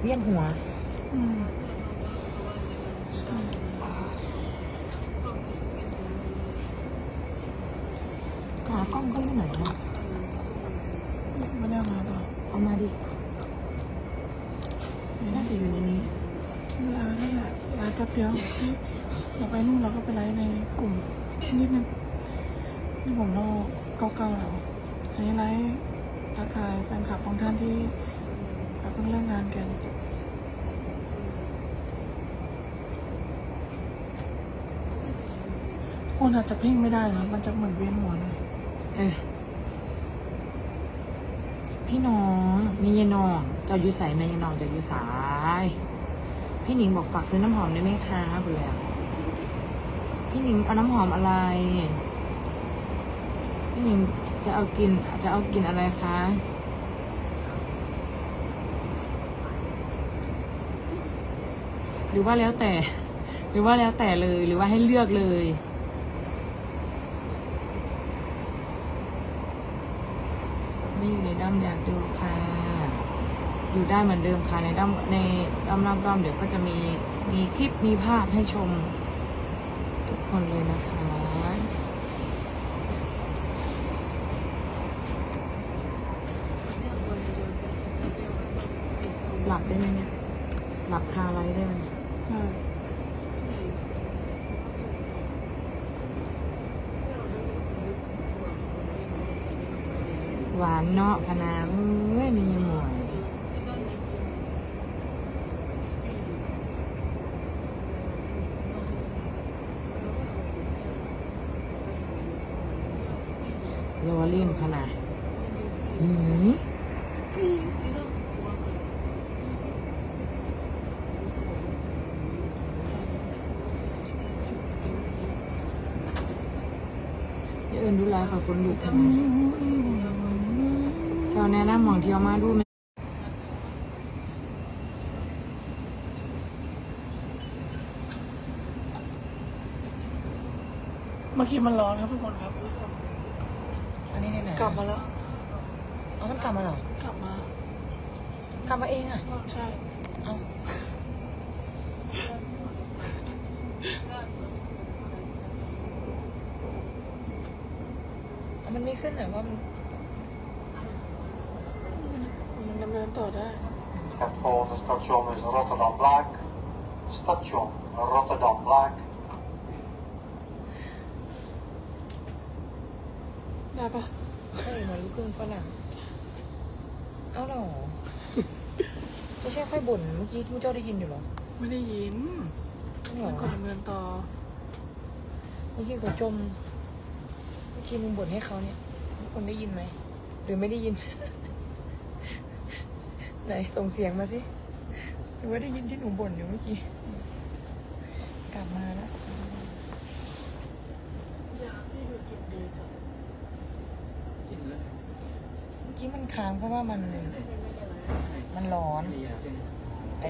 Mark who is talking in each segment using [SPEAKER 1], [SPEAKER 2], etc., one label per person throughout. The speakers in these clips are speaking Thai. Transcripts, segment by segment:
[SPEAKER 1] เวียนหัว
[SPEAKER 2] อืมใช่
[SPEAKER 1] ขากล้องเขาอยู่ไหนวะ
[SPEAKER 2] ไม่ได้เอามาเปล่า
[SPEAKER 1] เอามาดิน่าจะอยู่ในนี้
[SPEAKER 2] เวลานี่แหละไลฟ์แป๊บเดียวเราไปนู่นเราก็ไปไลฟ์ในกลุ่มนิดนึงนี่ผมรอเก้าๆแล้วอันนี้ไลฟ์ทักทายแฟนคลับบางท่านที่เพิ่งเลิกงานกันคนอาจจะเพ่งไม่ได้นะ มันจะเหมือนเวียนหัวหน่อย
[SPEAKER 1] เออพี่น้องมียายน้องจ้าอยู่ใสแม่ยายน้องจ้าอยู่สาย พี่หนิงบอกฝากซื้อน้ำหอมได้ไหมคะเบื่อพี่หนิงเอาน้ำหอมอะไร พี่หนิงจะเอากินจะเอากินอะไรคะ รือว่าแล้วแต่ หรือว่าแล้วแต่เลยหรือว่าให้เลือกเลยไม่อยู่ในด้อมอยากดูค่ะ อยู่ได้เหมือนเดิมค่ะในด้อมในด้อมรอบด้อมเดี๋ยวก็จะมีมีคลิปมีภาพให้ชม ทุกคนเลยนะคะหลับได้ไหมเนี่ย หลับคาไรได้ไหม หวานเนาะพนาเอ้ยมีหมวยโรวลินพนาหืม เอินดูแลค่ะฝนหยุดทำไมเจ้าแนะนำหมองเที่ยวมาดูไหม
[SPEAKER 2] เมื่อกี้มันร้อนครับทุกคนครับ
[SPEAKER 1] อันนี้ไหนๆ
[SPEAKER 2] กลับมาแล้ว
[SPEAKER 1] เอามันกลับมาเหรอ
[SPEAKER 2] กลับมา
[SPEAKER 1] กลับมาเองอะ
[SPEAKER 2] ใช่
[SPEAKER 1] เอาเอา มันไม่ขึ้นเหรอว่ามัน
[SPEAKER 2] มันดำเนินต่อได้
[SPEAKER 3] Het volgende station is Rotterdam Blaak. Station Rotterdam Blaak.
[SPEAKER 2] ได้ปะ
[SPEAKER 1] เฮ้ยเหมือนลูกครึ่งฝรั่ง เอาเหรอไม่ใช่ค่อยบ่นเมื่อกี้ทุกเจ้าได้ยินอยู่เหรอ
[SPEAKER 2] ไม่ได้ยิน
[SPEAKER 1] จริงเหร
[SPEAKER 2] มั
[SPEAKER 1] อน
[SPEAKER 2] กดดำเนินต่อ
[SPEAKER 1] เมื่อกี้เขาจมเมื่อกี้มึงบ่นให้เขาเนี่ยทุกคนได้ยินไหม หรือไม่ได้ยิน ไหนส่งเสียงมาสิหรือว่าได้ยินที่หนูบ่นอยู่เมื่อกี้ กลับมาแล้ว
[SPEAKER 2] อยากที่ดูกินดีจัง
[SPEAKER 1] เมื่อกี้มันค้างเพราะว่ามัน มันร้อน ไอ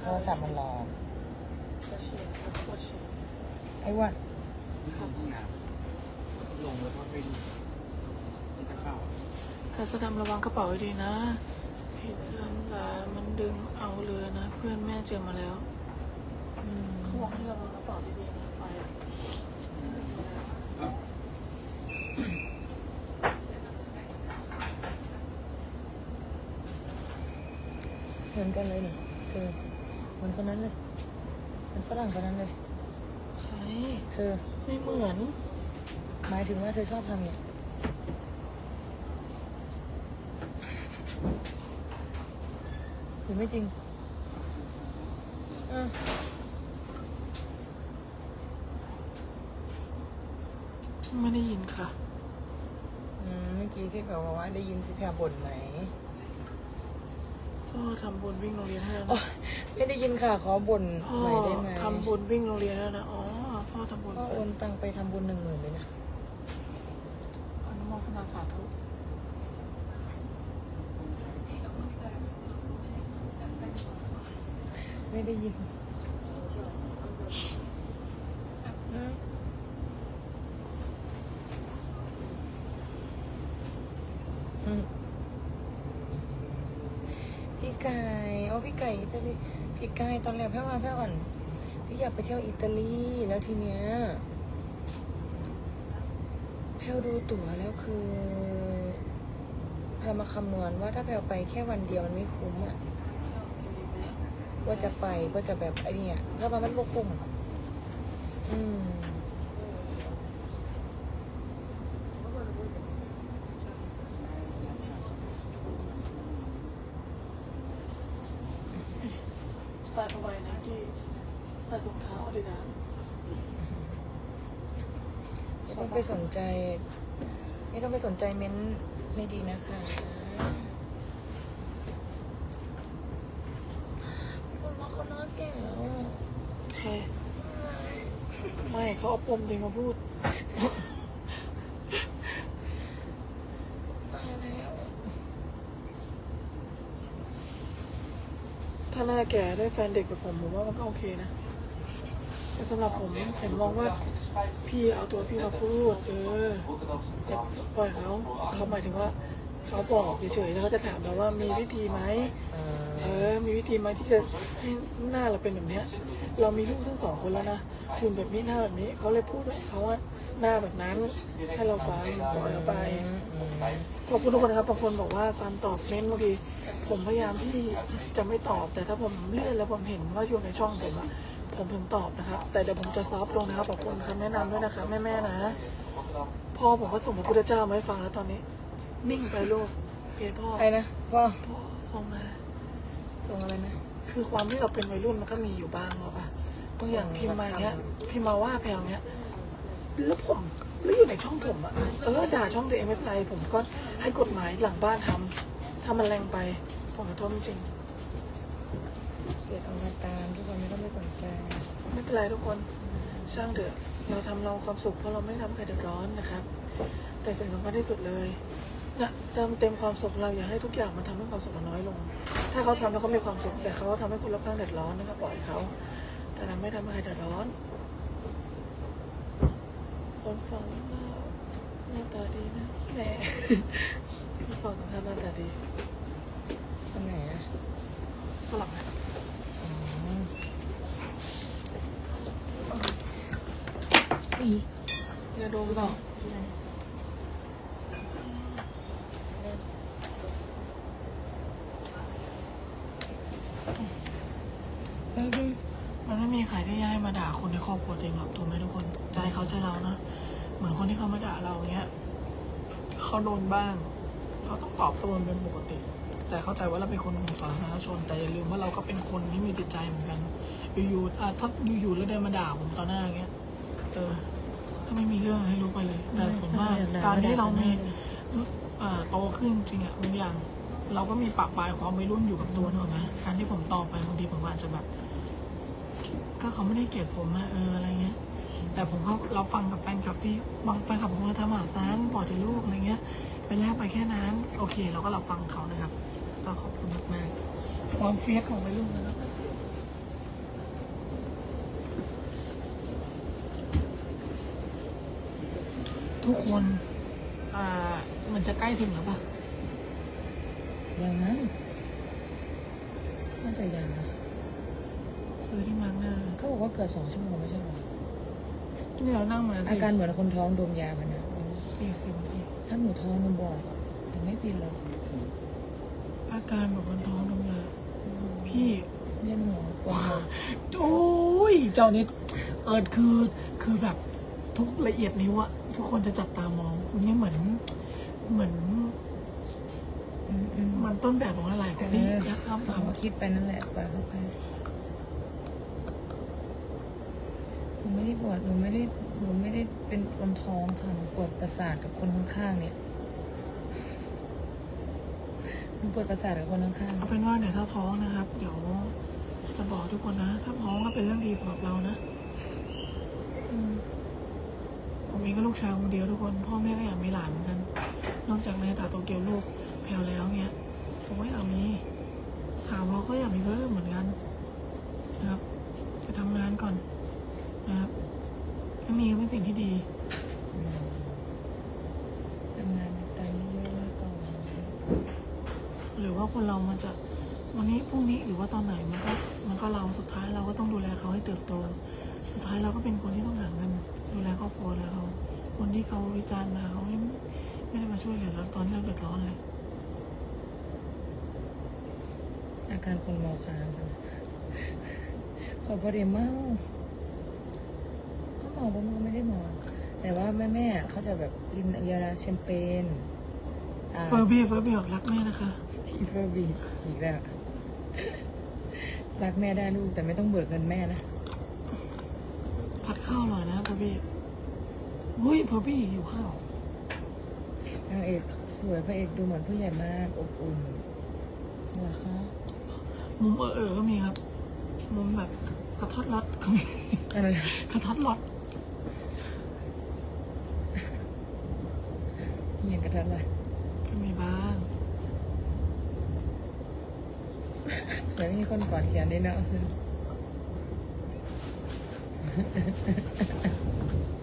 [SPEAKER 1] โทรศัพท์มันร้อน
[SPEAKER 2] จะเชียร์จะโคตรเชียร์
[SPEAKER 1] ไอ้อ้วัน
[SPEAKER 4] ลงแล้วก็ไปดูมันก็เข้า
[SPEAKER 2] แต่สดำระวังกระเป๋าให้ดีนะเห็นเรื่องลามันดึงเอาเรือนะ เพื่อนแม่เจอมาแล้ว
[SPEAKER 1] อืม
[SPEAKER 2] เขาบอกให้ระวังกระเป๋าดีๆนะไปอะ
[SPEAKER 1] เหมือนกันเลยเนี่ยเธอเหมือนคนนั้นเลยเหมือนฝรั่งคนนั้นเลย
[SPEAKER 2] ใคร
[SPEAKER 1] เธอ
[SPEAKER 2] ไม่เหมือน
[SPEAKER 1] หมายถึงว่าเธอชอบทำเนี่ยหรือไม่จริงอะ
[SPEAKER 2] ไม่ได้ยินค่ะ
[SPEAKER 1] อืมเมื่อกี้ที่แพรบอกว่าได้ยินสิแพรบ่นไหม
[SPEAKER 2] พ่อทำบุญวิ่งโรงเรียนให้แล้ว
[SPEAKER 1] อ๋อ
[SPEAKER 2] นะ
[SPEAKER 1] ไม่ได้ยินค่ะขอบ่น
[SPEAKER 2] พ่อ
[SPEAKER 1] ใหม่ได้ไหม
[SPEAKER 2] ทำบุญวิ่งโรงเรียนแล้วนะ อ๋อ พ่อทำบุญ
[SPEAKER 1] พ่อโอนตังไปทำบุญหนึ่งหมื่นเลยนะ
[SPEAKER 2] อาสาธุ
[SPEAKER 1] ไม่ได้ยินอืมอืมพี่ไก่เอาพี่ไก่อิตาลีพี่ไก่ตอนแรกแพ่ว่าแพ่อ่อนพี่อยากไปเที่ยวอิตาลีแล้วทีเนี้ย ลดูตั๋วแล้วคือแพลมาคำนวณว่าถ้าแพลไปแค่วันเดียวมันไม่คุ้มอะว่าจะไปว่าจะแบบไอ้นี่ถ้าว่ามันบ่คุ้มอืม
[SPEAKER 2] ใส่ผ้าใบนะที่ใส่ถุงเท้าอาดิดาส
[SPEAKER 1] ไม่ ต้องไปสนใจ ไม่ต้องไปสนใจเม้นต์ไม่ดีนะคะคนว่าเขาน่าแก่แล้ว
[SPEAKER 2] ใครไม่เขาเอาปมตัวเองมาพูด
[SPEAKER 1] ตายแล้ว
[SPEAKER 2] ถ้าหน้าแก่ได้แฟนเด็กแบบผมผมว่ามันก็โอเคนะ แต่สำหรับผมผมมองว่าพี่เอาตัวพี่มาพูด เอออย่าปล่อยเขาเขาหมายถึงว่าเขาบอกเฉยๆแล้วเขาจะถามเราว่ามีวิธีไหมเออ มีวิธีไหมที่จะให้หน้าเราเป็นแบบเนี้ย เรามีลูกทั้งสองคนแล้วนะหุ่นแบบนี้หน้าแบบนี้เขาเลยพูดว่าเขาว่าหน้าแบบนั้นให้เราฟังปล่อยเขาไปขอบคุณทุกคนนะครับบางคนบอกว่าซันตอบเม้นต์บางทีผมพยายามที่จะไม่ตอบ แต่ถ้าผมเลื่อนแล้วผมเห็นว่าอยู่ในช่องผมอะ ผมถึงตอบนะครับ แต่เดี๋ยวผมจะซอฟต์ลงนะครับขอบคุณคำแนะนำด้วยนะครับแม่ๆนะพ่อผมก็ส่งพระพุทธเจ้ามาให้ฟังแล้วตอนนี้ นิ่งไปลูกโอเคพ่อ
[SPEAKER 1] ใครนะพ่อ
[SPEAKER 2] พ่อส่งมา
[SPEAKER 1] ส่งอะไรนะ
[SPEAKER 2] คือความที่เราเป็นวัยรุ่นมันก็มีอยู่บ้างหรอปะบางอย่างพิมพ์มาเนี้ยพิมพ์มาว่าแพลวเนี้ยแล้วผมแล้วอยู่ในช่องผมอะเออด่าช่องตัวเองไม่เป็นไรผมก็ให้กฎหมายหลังบ้านทำถ้ามันแรงไป ผมขอโทษจริง
[SPEAKER 1] เกิดอวตารทุกคนไม่ต้องไปสนใจ
[SPEAKER 2] ๆไม่เป็นไรทุกคนช่างเถอะเราทำเราความสุขเพราะเราไม่ทำใครเดือดร้อนนะครับ แต่สิ่งสำคัญที่สุดเลยนะเติมเต็มความสุขเราอย่าให้ทุกอย่างมันทำให้ความสุขเราน้อยลง ถ้าเขาทำแล้วเขามีความสุขแต่เขาทำให้คนรอบข้างเดือดร้อนนะครับปล่อยเขาแต่เราไม่ทำให้ใครเดือดร้อน คนฟังหน้าหน้าตาดีนะแหมคนฟังทำหน้าตาดี
[SPEAKER 1] คนไหนอะ
[SPEAKER 2] ฝรั่งนะ
[SPEAKER 1] อ๋ออี
[SPEAKER 2] ยาดมเปล่ามันไม่มีใครที่จะให้มาด่าคนในครอบครัวจริงหรอกถูกไหมทุกคน ใจเขาใจเรานะ เหมือนคนที่เขามาด่าเราเนี้ยเขาโดนบ้างเขาต้องตอบโต้เป็นปกติ แต่เข้าใจว่าเราเป็นคนของสาธารณชน แต่อย่าลืมว่าเราก็เป็นคนที่มีจิตใจเหมือนกัน อยู่ๆอะถ้าอยู่ๆแล้วเดินมาด่าผมต่อหน้าอย่างเงี้ย เออ ถ้าไม่มีเรื่องให้รู้ไปเลย แต่ผมว่าการที่เรามีเอ่อโตขึ้นจริงอะบางอย่าง เราก็มีปะปลายความวัยรุ่นอยู่กับตัวนึกออกไหมการที่ผมตอบไปบางทีผมอาจจะแบบ ก็เขาไม่ได้เกลียดผมอะเอออะไรเงี้ย แต่ผมก็เราฟังกับแฟนคลับที่บางแฟนคลับของเราทำหาซานปล่อยถึงลูกอะไรเงี้ยไปแลกไปแค่นั้น โอเค เราก็รับฟังเขานะครับ ก็ขอบคุณมากๆความเฟียสของวัยรุ่นนะครับ ทุกคนอ่ามันจะใกล้ถึงแล้วปะ
[SPEAKER 1] ยังมั้งน่าจะยังนะ
[SPEAKER 2] ซื้อที่มาร์กหน้า
[SPEAKER 1] เขาบอกว่าเกือบสองชั่วโมงไม่ใช่หรอ
[SPEAKER 2] นี่เรานั่งมา
[SPEAKER 1] อาการเหมือนคนท้องดมยามันนะ
[SPEAKER 2] สี่สิบนาที
[SPEAKER 1] ถ้าหนูท้องมันบอกอะแต่ไม่เป็นหรอก
[SPEAKER 2] อาการแบบคนท้องดมยาพี่
[SPEAKER 1] เล่นหัวปวดหัว
[SPEAKER 2] โอ้ยเจ้านี่เออคือคือแบบ ทุกละเอียดนิ้วอะทุกคนจะจับตามองคุณนี่เหมือน เหมือน
[SPEAKER 1] อืมอืม
[SPEAKER 2] มันต้นแบบของหลายๆคนที่อยากทำ
[SPEAKER 1] ถา
[SPEAKER 2] ตามม
[SPEAKER 1] ว่าคิดไปนั่นแหละปล่อยเข้าไปหนูไม่ได้ปวดหนูไม่ได้หนูไม่ได้เป็นคนท้องค่ะหนูปวดประสาทกับคนข้างๆเนี่ยหนูปวดประสาทกับคนข้าง
[SPEAKER 2] เอาเป็นว่าเดี๋ยวถ้าท้องนะครับ เดี๋ยวจะบอกทุกคนนะ ถ้าท้องก็เป็นเรื่องดีสำหรับเรานะอืม ผมเองก็ลูกชายคนเดียวทุกคน พ่อแม่ก็อยากมีหลานเหมือนกัน นอกจากในตาโตเกียวลูกแพลวแล้วเนี้ยผมก็อยากมีถามว่าก็อยากมีเพิ่มเหมือนกันนะครับ จะทำงานก่อนนะครับถ้ามีก็เป็นสิ่งที่ดี
[SPEAKER 1] ๆอืมทำงานในใจเยอะๆก่อน
[SPEAKER 2] หรือว่าคนเรามันจะวันนี้พรุ่งนี้หรือว่าตอนไหนมันก็มันก็เราสุดท้ายเราก็ต้องดูแลเขาให้เติบโต สุดท้ายเราก็เป็นคนที่ต้องหาเงิน ดูแลครอบครัวแล้วเขาคนที่เขาวิจารณ์มาเขาไม่ไม่ได้มาช่วยเหลือเราตอนที่เราเดือดร้อนเลย
[SPEAKER 1] อาการคนเมาค้างค่ะขอบริเมาก็เมาปะมันก็ไม่ได้เมาแต่ว่าแม่แม่ๆเขาจะแบบลินเรียราแชมเปญอ่า
[SPEAKER 2] เฟอร์บี้เฟอร์บี้บอกรักแม่นะคะ
[SPEAKER 1] อีเฟอร์บีอีกแล้วรักแม่ได้ลูกแต่ไม่ต้องเบิกเงินแม่นะ
[SPEAKER 2] ผัดข้าวอร่อยนะเฟอร์บี้อุ้ยเฟอร์บี้หิวข้าวนา
[SPEAKER 1] งเอกสวยพระเอกดูเหมือนผู้ใหญ่มากอบอุ่นเหรอคะ
[SPEAKER 2] มุมเออเออก็มีครับ มุมแบบกระทอดรัดก็มี
[SPEAKER 1] อะไรนะ
[SPEAKER 2] กระทอดรอด
[SPEAKER 1] เฮียงกระทัดเลย
[SPEAKER 2] ก็มีบ้าง
[SPEAKER 1] เหมือนมีคนกอดแขนด้วยเนาะ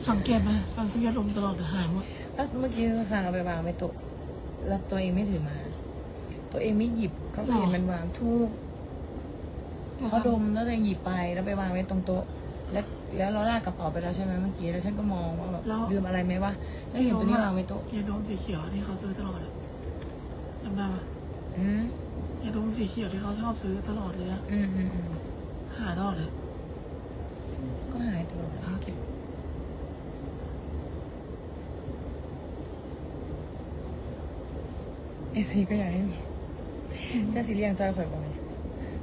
[SPEAKER 2] สังเกตไหมสังเกตลมตลอดหายหมด
[SPEAKER 1] แล้วเมื่อกี้สางเอาไปวางไว้โต๊ะแล้วตัวเองไม่ถือมา ตัวเองไม่หยิบเขาก็เห็นมันวางทูกเขาดมแล้วตัวเองหยิบไปแล้วไปวางไว้ตรงโต๊ะแล้วแล้วเราลากกระเป๋าไปแล้วใช่ไหมเมื่อกี้แล้วฉันก็มองว่าแบบลืมอะไรไหมวะแล้วเห็นตัวนี้วางไว้โต๊ะ
[SPEAKER 2] ยาดมสีเขียวที่เขาซื้อตลอดอะจำได้ปะ
[SPEAKER 1] อืม
[SPEAKER 2] ยาดมสีเขียวที่เขาชอบซื้อตลอดเลยอะ
[SPEAKER 1] อืมอืมอืม
[SPEAKER 2] หาตลอดเลย
[SPEAKER 1] ก็หายตลอดเก็บไอซีก็อยากให้มีเจ้าสีเลียงจอยข่อยบอย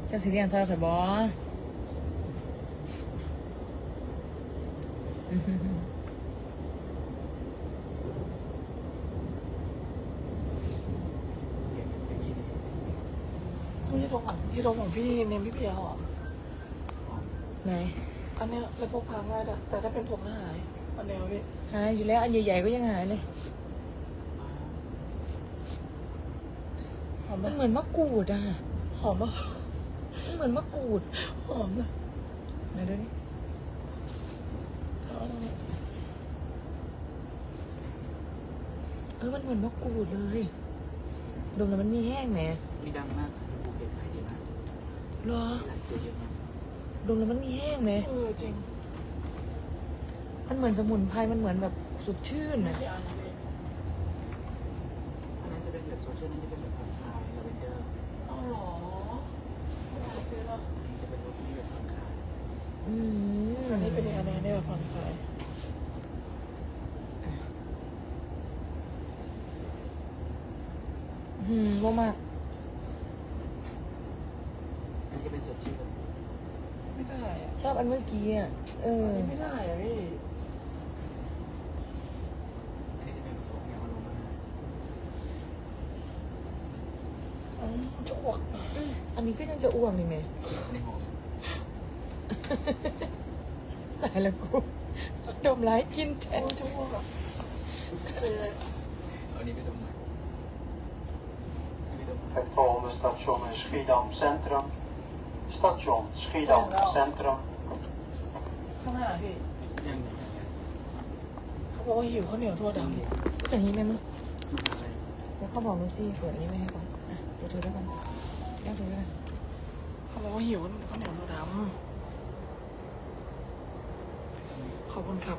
[SPEAKER 1] เจ้าสีเลียงจอยข่อยบออืม
[SPEAKER 2] ไม่ใช่ทงของที่ทงของพี่เนมพี่เพียวอะ
[SPEAKER 1] ไหน
[SPEAKER 2] อันเนี้ยแล้วพกพาง่ายแต่แต่ถ้าเป็นผมน่าหายอันเดียวพี่
[SPEAKER 1] หายอยู่แล้วอันใหญ่ๆก็ยังหายเลย
[SPEAKER 2] หอม
[SPEAKER 1] มั
[SPEAKER 2] ปะ
[SPEAKER 1] นเหมือนมะกรูดอะ
[SPEAKER 2] หอมปะ
[SPEAKER 1] มันเหมือนมะกรูด
[SPEAKER 2] หอมปะ
[SPEAKER 1] ไหนดูดิ
[SPEAKER 2] เท้าตรงนี้
[SPEAKER 1] เออมันเหมือนมะกรูดเลยดมแล้วมันมีแห้งไหม
[SPEAKER 4] นี่ดังมากภูเก็ตขายดีมาก
[SPEAKER 1] เหรอ
[SPEAKER 4] หลายตัวเยอะมาก
[SPEAKER 1] ดมแล้วมันมีแห้งไหม
[SPEAKER 2] เออจริง
[SPEAKER 1] มันเหมือนสมุนไพรมันเหมือนแบบสดชื่น
[SPEAKER 2] ไม่
[SPEAKER 1] อะ
[SPEAKER 2] ใช่อันนี้
[SPEAKER 4] อันนั้นจะเป็นแบบโซเชียลนั่นจะเป็นแบบผ่อนคลายลาเวนเดอร์
[SPEAKER 2] เอาเหรอไม่ใช่ซื้อแล้ว
[SPEAKER 4] อันนี้จะเป็นรสที่แบบผ่อนคลาย
[SPEAKER 1] อืม
[SPEAKER 2] อันนี้เป็นอีกอันนึงได้แบบผ่อนคลาย
[SPEAKER 1] อืมว่ามาก
[SPEAKER 4] อันนี้จะเป็นสดชื่น
[SPEAKER 2] ไม่ได้อะ
[SPEAKER 1] ชอบอันเมื่อกี้อะ เออ
[SPEAKER 2] อันนี้ไม่ได้อะพี่
[SPEAKER 4] อันนี้จะเป็นพวกแนวอารมณ์มา
[SPEAKER 2] อืมจะอ้วก
[SPEAKER 1] อันนี้ก็ยังจะอ้วกนี่ไหม
[SPEAKER 4] ในหอม
[SPEAKER 1] ตายแล้วกูดมร้ายกินแท
[SPEAKER 2] โอ้
[SPEAKER 1] น
[SPEAKER 2] จะอ้วกอะเออ
[SPEAKER 4] อันนี้ไปดมหน่อยอันนี้ไปดมหน่อย
[SPEAKER 3] Het volgende station is Schiedam Centrum. Station Schiedam Centrum.
[SPEAKER 2] ข้างหน้าพี่
[SPEAKER 4] ยังยังยัง
[SPEAKER 2] เขาบอกว่าหิวข้าวเหนียวทั่วดำ
[SPEAKER 1] แต่นี้แม่มึง
[SPEAKER 4] อะไร
[SPEAKER 1] แล้วเขาบอกมึงสิเปิดอันนี้ไม่ให้ก่อนอะเดี๋ยวถือแล้วกันเดี๋ยวถือแล้วกัน
[SPEAKER 2] เขาบอกว่าหิวข้าวเหนียวทั่วดำขอบคุณครับ